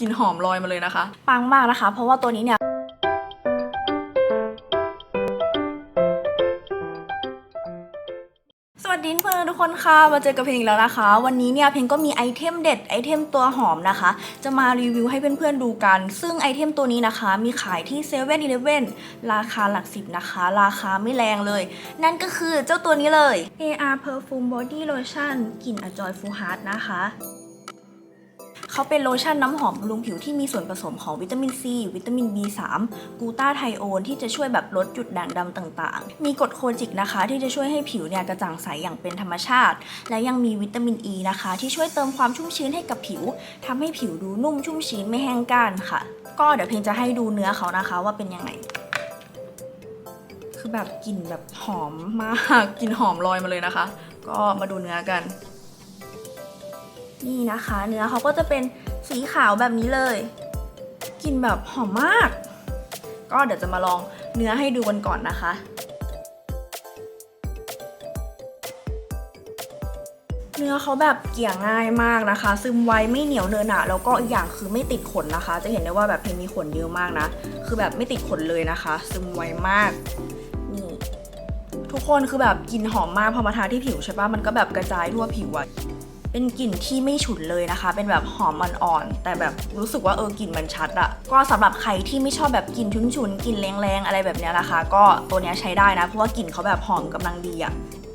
กลิ่นหอมลอยมาเลยนะคะ ปังมากนะคะ เพราะว่าตัวนี้เนี่ยสวัสดีเพื่อนทุกคนค่ะมาเจอกับเพลงอีกแล้วนะคะ วันนี้เนี่ยเพลงก็มีไอเทมเด็ดไอเทมตัวหอมนะคะ จะมารีวิวให้เพื่อนๆดูกัน ซึ่งไอเทมตัวนี้นะคะ มีขายที่7 e เ e ่ e อราคาหลักสิบนะคะ ราคาไม่แรงเลย นั่นก็คือเจ้าตัวนี้เลย AR Perfume Body Lotion กลิ่น A Joyful Heart นะคะ เขาเป็นโลชั่นน้ำหอมบำรุงผิวที่มีส่วนผสมของวิตามินซีวิตามิน B3 กูต้าไทโอนที่จะช่วยแบบลดจุดด่างดำต่างๆ มีกรดโคจิกนะคะที่จะช่วยให้ผิวเนี่ยกระจ่างใสอย่างเป็นธรรมชาติ และยังมีวิตามินอ e ีนะคะ ที่ช่วยเติมความชุ่มชื้นให้กับผิวทำให้ผิวดูนุ่มชุ่มชื้นไม่แห้งก้านค่ะ ก็เดี๋ยวเพลงจะให้ดูเนื้อเขานะคะว่าเป็นยังไง คือแบบกลิ่นแบบหอมมากกลิ่นหอมลอยมาเลยนะคะ ก็มาดูเนื้อกัน นี่นะคะ เนื้อเขาก็จะเป็นสีขาวแบบนี้เลยกลิ่นแบบหอมมาก ก็เดี๋ยวจะมาลองเนื้อให้ดูกันก่อนนะคะ เนื้อเขาแบบเกี่ยง่ายมากนะคะ ซึมไวไม่เหนียวเนอหนะแล้วก็อีกอย่างคือไม่ติดขนนะคะ จะเห็นได้ว่าแบบเพลงมีขนเยอะมากนะ คือแบบไม่ติดขนเลยนะคะ ซึมไวมากนี่ทุกคนคือแบบกลิ่นหอมมากพอมาทาที่ผิวใช่ปะมันก็แบบกระจายทั่วผิวอะ เป็นกลิ่นที่ไม่ฉุนเลยนะคะ เป็นแบบหอมอ่อนๆแต่แบบรู้สึกว่าเออกลิ่นมันชัดอะก็สำหรับใครที่ไม่ชอบแบบกลิ่นฉุนๆกลิ่นแรงๆอะไรแบบเนี้ยนะคะ ก็ตัวเนี้ยใช้ได้นะเพราะว่ากลิ่นเขาแบบหอมกำลังดีอะ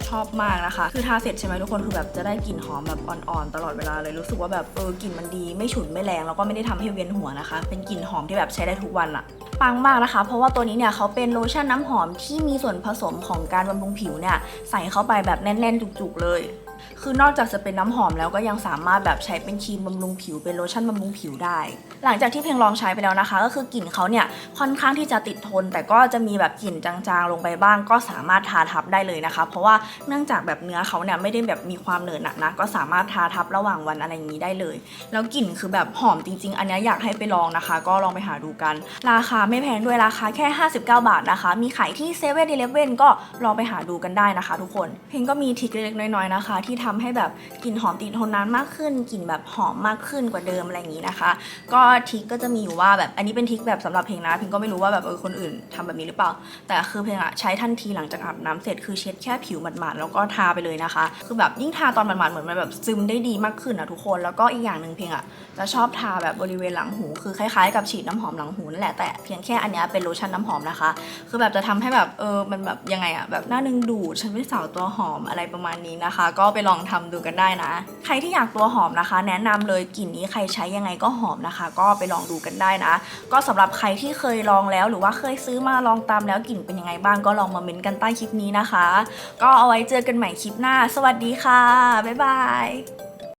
ชอบมากนะคะ คือทาเสร็จใช่ไหมทุกคนคือแบบจะได้กลิ่นหอมแบบอ่อนๆตลอดเวลาเลยรู้สึกว่าแบบเออกลิ่นมันดีไม่ฉุนไม่แรงแล้วก็ไม่ได้ทำให้เวียนหัวนะคะ เป็นกลิ่นหอมที่แบบใช้ได้ทุกวันอะปังมากนะคะ เพราะว่าตัวนี้เนี่ยเขาเป็นโลชั่นน้ำหอมที่มีส่วนผสมของการบำรุงผิวเนี่ยใส่เข้าไปแบบแน่นๆ จุกๆเลย คือนอกจากจะเป็นน้ำหอมแล้วก็ยังสามารถแบบใช้เป็นครีมบำรุงผิวเป็นโลชั่นบำรุงผิวได้ หลังจากที่เพลงลองใช้ไปแล้วนะคะ ก็คือกลิ่นเขาเนี่ยค่อนข้างที่จะติดทน แต่ก็จะมีแบบกลิ่นจางๆลงไปบ้าง ก็สามารถทาทับได้เลยนะคะ เพราะว่าเนื่องจากแบบเนื้อเขาเนี่ยไม่ได้แบบมีความเหนอะหนักนะก็สามารถทาทับระหว่างวันอะไรอย่างนี้ได้เลย แล้วกลิ่นคือแบบหอมจริง ๆ อันนี้อยากให้ไปลองนะคะ ก็ลองไปหาดูกัน ราคาไม่แพงด้วยราคาแค่ 59 บาทนะคะ มีขายที่7 e เ e ่ e อก็ลองไปหาดูกันได้นะคะ ทุกคน เพลงก็มีทิคเล็กๆน้อยๆนะคะทที่ทำให้แบบกลิ่นหอมติดทนนานมากขึ้นกลิ่นแบบหอมมากขึ้นกว่าเดิมอะไรอย่างนี้นะคะ ก็ทริคก็จะมีอยู่ว่าแบบอันนี้เป็นทริคแบบสำหรับเพลงนะเพลงก็ไม่รู้ว่าแบบเออคนอื่นทำแบบนี้หรือเปล่า แต่คือเพลงอะใช้ทันทีหลังจากอาบน้ำเสร็จคือเช็ดแค่ผิวหมาดๆแล้วก็ทาไปเลยนะคะ คือแบบยิ่งทาตอนหมาดๆเหมือนมันแบบซึมได้ดีมากขึ้นอะทุกคนแล้วก็อีกอย่างหนึ่งเพลงอะจะชอบทาแบบบริเวณหลังหู คือคล้ายๆ กับฉีดน้ำหอมหลังหูนั่นแหละแต่เพียงแค่อันเนี้ยเป็นโลชั่นน้ำหอมนะคะ คือแบบจะทำให้แบบเออมันแบบยังไงอะแบบหน้าดึงดูดฉันเป็นสาวตัวหอมอะไรประมาณนี้นะคะ ก็ไปลองทำดูกันได้นะ ใครที่อยากตัวหอมนะคะ แนะนำเลยกลิ่นนี้ใครใช้ยังไงก็หอมนะคะ ก็ไปลองดูกันได้นะ ก็สำหรับใครที่เคยลองแล้วหรือว่าเคยซื้อมาลองตามแล้วกลิ่นเป็นยังไงบ้างก็ลองมาเม้นกันใต้คลิปนี้นะคะ ก็เอาไว้เจอกันใหม่คลิปหน้า สวัสดีค่ะบ๊ายบาย